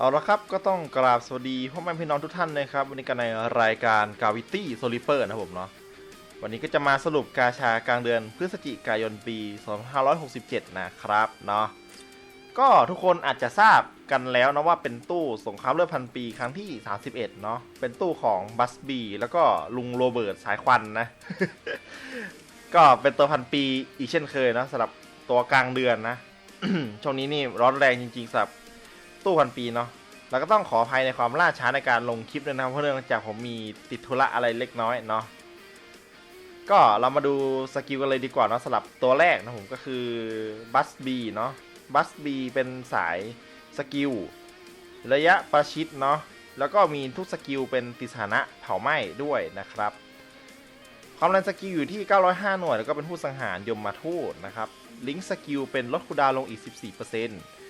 เอาละครับก็ต้องกราบสวัสดีพ่อแม่พี่น้องทุกท่านนะครับ วันนี้กันในรายการกาวิตี้โซลิเปอร์นะครับผมเนาะวันนี้ก็จะมาสรุปกาชากลางเดือนพฤศจิกายนปี 2567 นะครับเนาะก็ทุกคนอาจจะทราบกันแล้วนะว่าเป็นตู้สงครามเลือดพันปีครั้งที่ 31 เนาะเป็นตู้ของบัสบีแล้วก็ลุงโรเบิร์ตสายควันนะ ก็เป็นตัวพันปีอีกเช่นเคยนะสำหรับตัวกลางเดือนนะช่วงนี้นี่ร้อนแรงจริงๆสำหรับ ตู้พันปีเนาะแล้วก็ต้องขออภัยในความล่าช้าในการลงคลิปด้วยนะครับเพราะเนื่องจากผมมีติดธุระอะไรเล็กน้อยเนาะก็เรามาดูสกิลกันเลยดีกว่าเนาะสำหรับตัวแรกนะผมก็คือบัสบีเนาะบัสบีเป็นสายสกิลระยะประชิดเนาะแล้วก็มีทุกสกิลเป็นติสถานะเผาไหม้ด้วยนะครับ ความแรงสกิลอยู่ที่ 905 หน่วย แล้วก็เป็นผู้สังหารยมมาทูตนะครับ ลิงก์สกิลเป็นลดคูดาวลงอีก 14%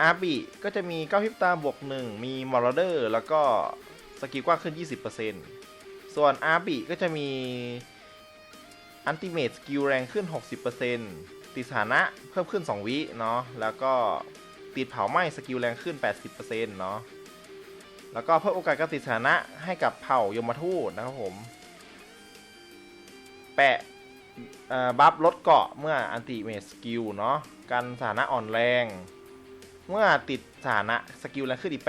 อาร์บีก็จะมี9พริบตาบวก1มีมอร์เดอร์แล้วก็สกิลกว้างขึ้น 20%ส่วนอาร์บีก็จะมีอันติเมตสกิลแรงขึ้น 60%ติดสถานะเพิ่มขึ้น 2 วิเนาะแล้วก็ติดเผาไหม้สกิลแรงขึ้น 80%เนาะแล้วก็เพิ่มโอกาสการติดสถานะให้กับเผ่ายมทูตนะครับผม แปะบัฟลดเกาะเมื่ออันติเมตสกิลเนาะกันสถานะอ่อนแรง เมื่อติดสถานะสกิลแรงขึ้นอีก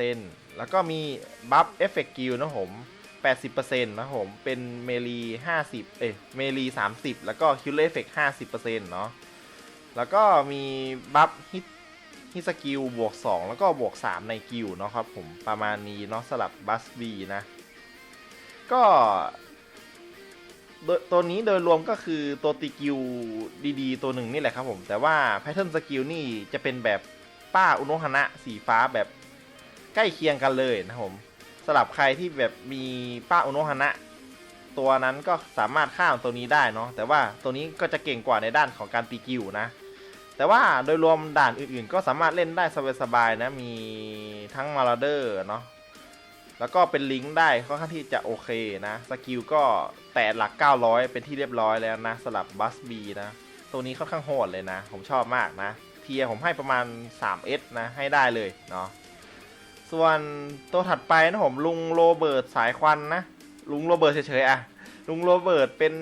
80%แล้วก็มีบัฟเอฟเฟกต์กิลนะผม 80%นะผม เป็นเมลี50 เอ้ยเมลี30 แล้วก็คิลเลอร์เอฟเฟกต์50%เนาะแล้วก็มีบัฟฮิตฮิตสกิลบวก 2 แล้วก็บวก 3 ในกิลเนาะครับผมประมาณนี้เนาะสลับบัสบีนะ ก็โดยตัวนี้โดยรวมก็คือตัวตีกิลดีๆ ตัวหนึ่งนี่แหละครับผม แต่ว่าแพทเทิร์นสกิลนี่จะเป็นแบบ ป้าอุโนฮานะสีฟ้าแบบใกล้เคียงกันเลยนะครับผมสำหรับใครที่แบบมีป้าอุโนฮานะตัวนั้นก็สามารถข้ามตัวนี้ได้เนาะแต่ว่าตัวนี้ก็จะเก่งกว่าในด้านของการตีกิลนะ แต่ว่าโดยรวมด่านอื่นๆ ก็สามารถเล่นได้สบายๆนะมีทั้งมาราเดอร์เนาะแล้วก็เป็นลิงก์ได้ค่อนข้างที่จะโอเคนะสกิลก็แตะหลัก 900 เป็นที่เรียบร้อยแล้วนะสำหรับบัสบีนะ ตัวนี้ค่อนข้างโหดเลยนะ ผมชอบมากนะ ทียผมให้ประมาณ 3S นะ ให้ได้เลยเนาะส่วนตัวถัดไปนะผมลุงโรเบิร์ตสายควันนะ ลุงโรเบิร์ตเฉยๆอะลุงโรเบิร์ตเป็น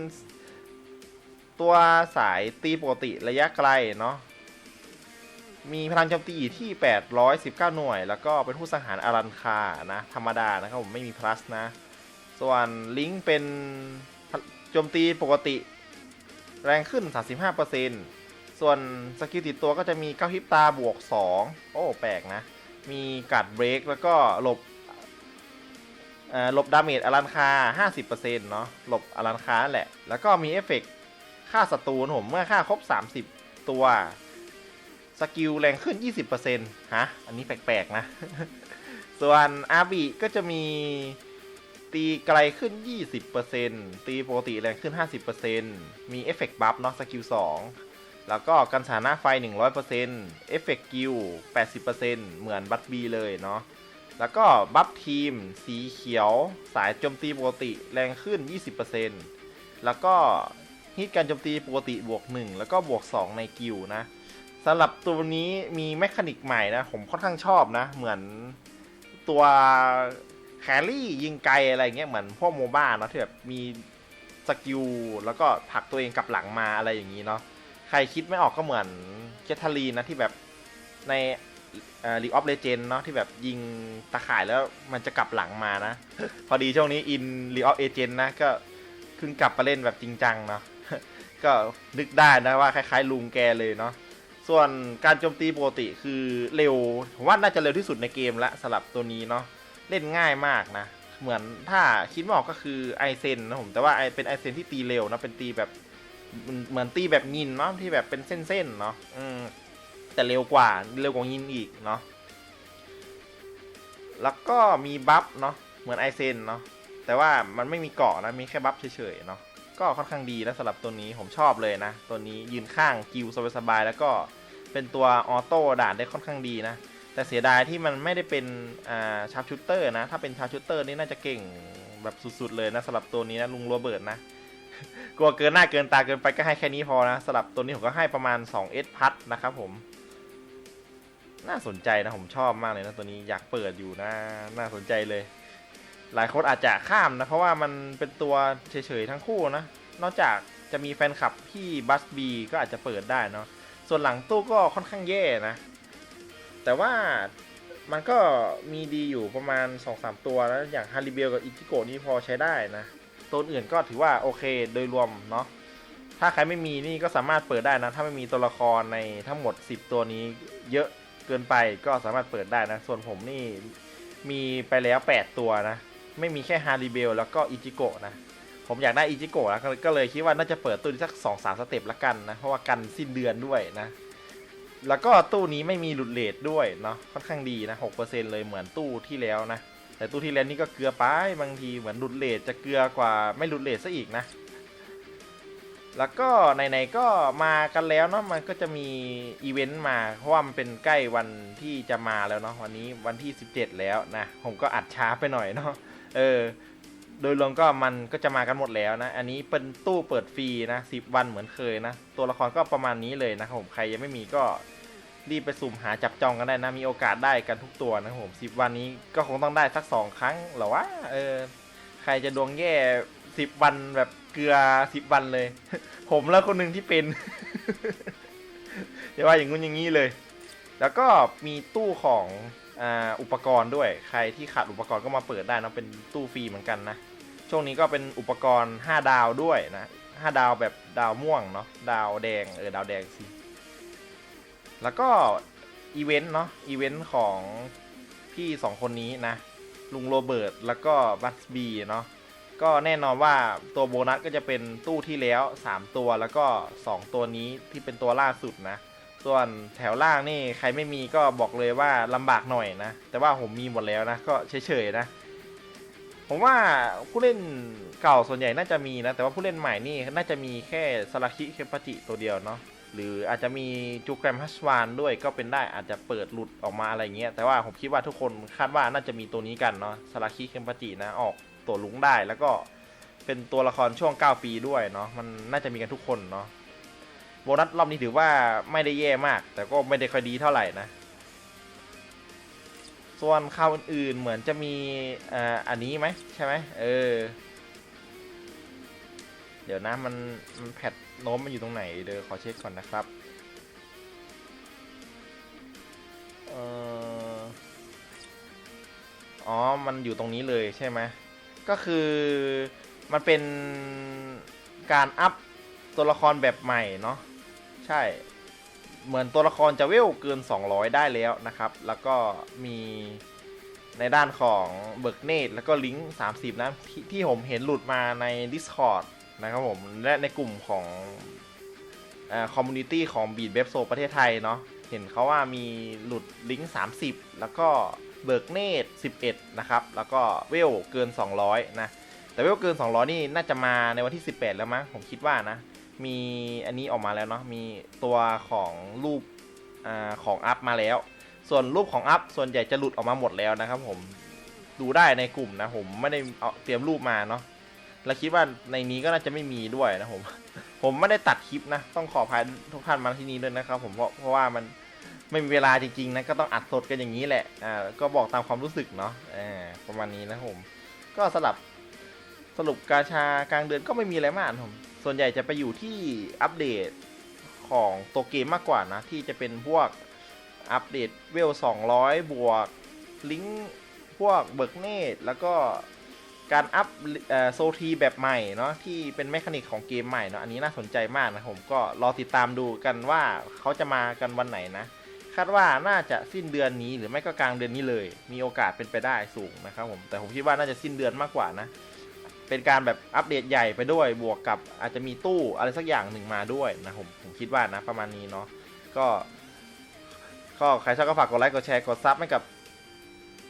ตัวสายตีปกติระยะไกลเนาะมีพลังโจมตีที่ 819 หน่วย แล้วก็เป็นผู้สังหารอารันคานะ ธรรมดานะครับผมไม่มี plus นะ ส่วนลิงก์เป็นโจมตีปกติ แรงขึ้น 35% ส่วนสกิลติดตัวก็จะมี9ฮิปตาบวก 2 โอ้ แปลกนะ มีกัดเบรกแล้วก็หลบหลบดาเมจอารันคา 50%เนาะหลบอารันคาแหละ แล้วก็มีเอฟเฟกต์ฆ่าศัตรูผมเมื่อฆ่าครบ 30 ตัว สกิลแรงขึ้น 20%ฮะ อันนี้แปลก ๆ นะ ส่วนอาบีก็จะมีตีไกลขึ้น 20%ตีปกติแรงขึ้น 50%มีเอฟเฟกต์บัฟเนาะสกิล2 แล้วก็กันสถานะไฟ 100%เอฟเฟกต์กิล80%เหมือนบัตบีเลยเนาะ แล้วก็บัฟทีม สีเขียว สายโจมตีปกติแรงขึ้น 20%แล้วก็ฮิตการโจมตีปกติบวก 1 แล้วก็บวก 2 ในกิลนะสำหรับตัวนี้มีแมคานิกใหม่นะ ผมค่อนข้างชอบนะ เหมือนตัวแครี่ยิงไกลอะไรเงี้ยเหมือนพวกโมบ้าเนาะที่แบบมีสกิลแล้วก็ผลักตัวเองกลับหลังมาอะไรอย่างนี้เนาะ ใครคิดไม่ออกก็เหมือนเคทารีนะที่แบบในลีออฟเลเจนเนาะที่แบบยิงตะข่ายแล้วมันจะกลับหลังมานะ พอดีช่วงนี้อินลีออฟเอเจนนะก็เพิ่งกลับมาเล่นแบบจริงจังเนาะก็นึกได้นะว่าคล้ายๆลุงแกเลยเนาะส่วนการโจมตีปกติคือเร็วผมว่าน่าจะเร็วที่สุดในเกมละสำหรับตัวนี้เนาะเล่นง่ายมากนะ เหมือนถ้าคิดไม่ออกก็คือไอเซนนะผมแต่ว่าไอเป็นไอเซนที่ตีเร็วนะเป็นตีแบบ เหมือนตีแบบยินเนาะที่แบบเป็นเส้นๆเนาะอืมแต่เร็วกว่าเร็วกว่ายินอีกเนาะแล้วก็มีบัฟเนาะเหมือนไอเซนเนาะแต่ว่ามันไม่มีเกาะนะมีแค่บัฟเฉยๆเนาะก็ค่อนข้างดีนะสำหรับตัวนี้ผมชอบเลยนะ ตัวนี้ยืนข้างกิวสบายๆแล้วก็เป็นตัวออโต้ด่านได้ค่อนข้างดีนะ แต่เสียดายที่มันไม่ได้เป็นอ่าชาร์ปชูเตอร์นะ ถ้าเป็นชาร์ปชูเตอร์นี่น่าจะเก่งแบบสุดๆเลยนะสำหรับตัวนี้นะลุงโรเบิร์ตนะ กลัวเกินหน้าเกินตาเกินไปก็ให้แค่นี้พอนะสำหรับตัวนี้ผมก็ให้ประมาณ 2S พัดนะครับผม น่าสนใจนะผมชอบมากเลยนะตัวนี้อยากเปิดอยู่นะ น่าสนใจเลย หลายคนอาจจะข้ามนะ เพราะว่ามันเป็นตัวเฉยๆทั้งคู่นะ นอกจากจะมีแฟนคลับที่บัสบีก็อาจจะเปิดได้เนาะส่วนหลังตู้ก็ค่อนข้างแย่นะ แต่ว่ามันก็มีดีอยู่ประมาณ 2-3 ตัวนะอย่างฮาริเบลกับอิจิโกนี่พอใช้ได้นะ ตัวอื่นก็ถือว่าโอเคโดยรวมเนาะถ้าใครไม่มีนี่ก็สามารถเปิดได้นะ ถ้าไม่มีตัวละครในทั้งหมด 10 ตัวนี้เยอะเกินไปก็สามารถเปิดได้นะ ส่วนผมนี่มีไปแล้ว 8 ตัวนะ ไม่มีแค่ฮาริเบลแล้วก็อิจิโกะนะ ผมอยากได้อิจิโกะนะก็ก็เลยคิดว่าน่าจะเปิดตู้นี้สัก2อสสเต็ปละกันนะ เพราะว่ากันสิ้นเดือนด้วยนะ แล้วก็ตู้นี้ไม่มีหลุดเลทด้วยเนาะค่อนข้างดีนะ6%เลยเหมือนตู้ที่แล้วนะ แต่ตู้ที่แล้วนี่ก็เกลือไปบางทีเหมือนหลุดเลทจะเกลือกว่าไม่หลุดเลทซะอีกนะ แล้วก็ไหนๆก็มากันแล้วเนาะมันก็จะมีอีเวนต์มาเพราะว่ามันเป็นใกล้วันที่จะมาแล้วเนาะวันนี้วันที่ 17 แล้วนะผมก็อัดช้าไปหน่อยเนาะเออโดยรวมก็มันก็จะมากันหมดแล้วนะ อันนี้เป็นตู้เปิดฟรีนะ10วันเหมือนเคยนะ ตัวละครก็ประมาณนี้เลยนะครับผมใครยังไม่มีก็ รีบไปสุ่มหาจับจองกันได้นะ มีโอกาสได้กันทุกตัวนะครับผม10วันนี้ก็คงต้องได้สัก2ครั้งหรอวะเออ ใครจะดวงแย่10วันแบบเกลือ10วันเลย ผมแล้วคนหนึ่งที่เป็นจะว่าอย่างงู้นอย่างนี้เลย แล้วก็มีตู้ของอ,อุปกรณ์ด้วย ใครที่ขาดอุปกรณ์ก็มาเปิดได้นะเป็นตู้ฟรีเหมือนกันนะ ช่วงนี้ก็เป็นอุปกรณ์ 5 ดาวด้วยนะ 5 ดาวแบบดาวม่วงเนาะ ดาวแดง เออ ดาวแดงสิ แล้วก็อีเวนต์เนาะอีเวนต์ของพี่สองคนนี้นะ ลุงโรเบิร์ตแล้วก็บัสบีเนาะก็แน่นอนว่าตัวโบนัสก็จะเป็นตู้ที่แล้ว 3 ตัวแล้วก็ 2 ตัวนี้ที่เป็นตัวล่าสุดนะ ส่วนแถวล่างนี่ใครไม่มีก็บอกเลยว่าลำบากหน่อยนะ แต่ว่าผมมีหมดแล้วนะ ก็เฉยๆนะ ผมว่าผู้เล่นเก่าส่วนใหญ่น่าจะมีนะ แต่ว่าผู้เล่นใหม่นี่น่าจะมีแค่สลาคิเคปาจิตัวเดียวเนาะ หรืออาจจะมีจูแกรมฮัชวานด้วยก็เป็นได้อาจจะเปิดหลุดออกมาอะไรเงี้ย แต่ว่าผมคิดว่าทุกคนคาดว่าน่าจะมีตัวนี้กันเนาะสลาคิเคปจินะออกตัวลุงได้แล้วก็เป็นตัวละครช่วง 9 ปีด้วยเนาะมันน่าจะมีกันทุกคนเนาะโบนัสรอบนี้ถือว่าไม่ได้แย่มาก แต่ก็ไม่ได้ค่อยดีเท่าไหร่นะส่วนข่าวอื่นๆเหมือนจะมีอ่าอันนี้ไหมใช่ไหมเออ เดี๋ยวนะมันมันแพทโน้มมันอยู่ตรงไหนเดี๋ยวขอเช็คก่อนนะครับเอออ๋อ มันอยู่ตรงนี้เลยใช่ไหมก็คือมันเป็นการอัพตัวละครแบบใหม่เนาะใช่ เหมือนตัวละครจะเวลเกิน 200 ได้แล้วนะครับ แล้วก็มีในด้านของเบิร์กเนตแล้วก็ลิงก์30นะทที่ผมเห็นหลุดมาใน Discord นะครับผม และในกลุ่มของคอมมูนิตี้ของบีดเว็บโซประเทศไทยเนาะเห็นเขาว่ามีหลุดลิงก์ 30 แล้วก็เบิร์กเนต11 นะครับ แล้วก็เวลเกิน 200 นะ แต่เวลเกิน 200 นี่น่าจะมาในวันที่ 18 แล้วมั้งผมคิดว่านะ มีอันนี้ออกมาแล้วเนาะมีตัวของรูปอของอัพมาแล้ว ส่วนรูปของอัพส่วนใหญ่จะหลุดออกมาหมดแล้วนะครับผมดูได้ในกลุ่มนะผมไม่ได้เเตรียมรูปมาเนาะ แล้วคิดว่าในนี้ก็น่าจะไม่มีด้วยนะผม ผมไม่ได้ตัดคลิปนะ ต้องขออภัยทุกท่านมาที่นี้ด้วยนะครับ ผมเพราะเพราะว่ามันไม่มีเวลาจริงๆนะก็ต้องอัดสดกันอย่างนี้แหละอ่าก็บอกตามความรู้สึกเนาะอ่าประมาณนี้นะผม ก็สลับสรุปกาชากลางเดือนก็ไม่มีอะไรมากนะผม ส่วนใหญ่จะไปอยู่ที่อัปเดตของตัวเกมมากกว่านะ ที่จะเป็นพวกอัปเดตเวล200 บวกลิงก์พวกเบิร์กเนตแล้วก็ การอัพโซทีแบบใหม่เนาะที่เป็นแมคานิกของเกมใหม่เนาะอันนี้น่าสนใจมากนะผมก็รอติดตามดูกันว่าเขาจะมากันวันไหนนะ คาดว่าน่าจะสิ้นเดือนนี้หรือไม่ก็กลางเดือนนี้เลย มีโอกาสเป็นไปได้สูงนะครับผมแต่ผมคิดว่าน่าจะสิ้นเดือนมากกว่านะ เป็นการแบบอัปเดตใหญ่ไปด้วยบวกกับอาจจะมีตู้อะไรสักอย่างหนึ่งมาด้วยนะผมผมคิดว่านะประมาณนี้เนาะก็ก็ใครชอบก็ฝากกดไลค์กดแชร์กดซับให้กับ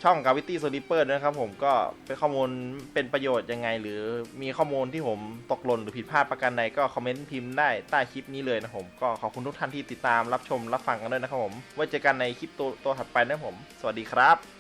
ช่อง Gravity Sleeper นะครับผมก็เป็นข้อมูลเป็นประโยชน์ยังไง หรือมีข้อมูลที่ผมตกหล่นหรือผิดพลาดประการใดก็คอมเมนต์พิมพ์ได้ใต้คลิปนี้เลยนะผม ก็ขอบคุณทุกท่านที่ติดตามรับชมรับฟังกันด้วยนะครับผม ไว้เจอกันในคลิปตัวตัวถัดไปนะผม สวัสดีครับ